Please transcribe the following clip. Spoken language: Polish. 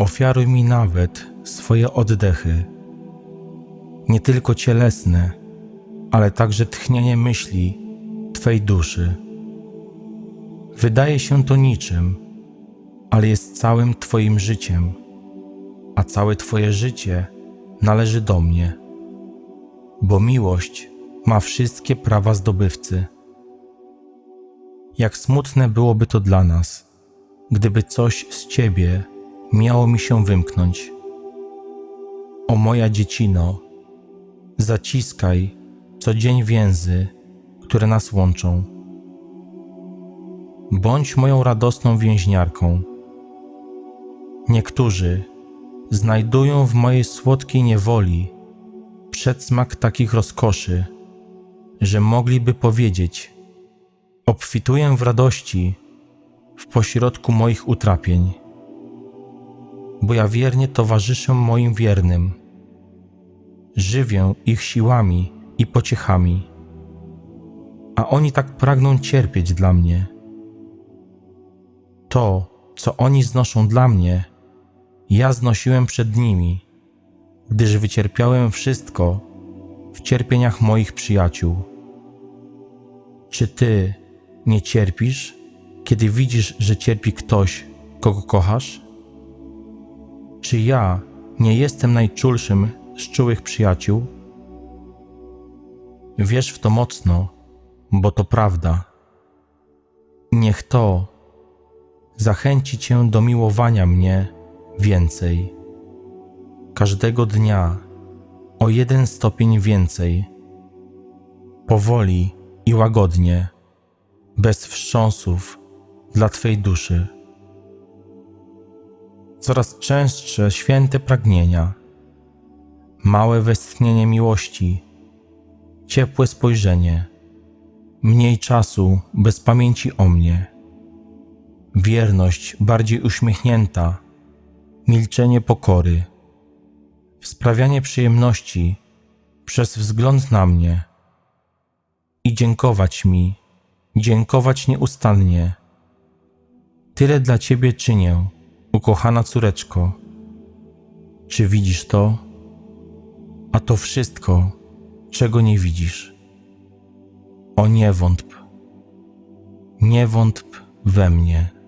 Ofiaruj mi nawet swoje oddechy, nie tylko cielesne, ale także tchnienie myśli Twej duszy. Wydaje się to niczym, ale jest całym Twoim życiem, a całe Twoje życie należy do mnie, bo miłość ma wszystkie prawa zdobywcy. Jak smutne byłoby to dla nas, gdyby coś z Ciebie miało mi się wymknąć. O moja dziecino, zaciskaj co dzień więzy, które nas łączą. Bądź moją radosną więźniarką. Niektórzy znajdują w mojej słodkiej niewoli przedsmak takich rozkoszy, że mogliby powiedzieć: Obfituję w radości w pośrodku moich utrapień, bo ja wiernie towarzyszę moim wiernym, żywię ich siłami i pociechami, a oni tak pragną cierpieć dla mnie. To, co oni znoszą dla mnie, ja znosiłem przed nimi, gdyż wycierpiałem wszystko w cierpieniach moich przyjaciół. Czy ty nie cierpisz, kiedy widzisz, że cierpi ktoś, kogo kochasz? Czy ja nie jestem najczulszym z czułych przyjaciół? Wierz w to mocno, bo to prawda. Niech to zachęci cię do miłowania mnie więcej. Każdego dnia o jeden stopień więcej. Powoli i łagodnie, bez wstrząsów dla Twej duszy. Coraz częstsze święte pragnienia, małe westchnienie miłości, ciepłe spojrzenie, mniej czasu bez pamięci o mnie, wierność bardziej uśmiechnięta, milczenie pokory, sprawianie przyjemności przez wzgląd na mnie. I dziękować mi, dziękować nieustannie. Tyle dla Ciebie czynię, ukochana córeczko. Czy widzisz to? A to wszystko, czego nie widzisz. O nie wątp, nie wątp we mnie.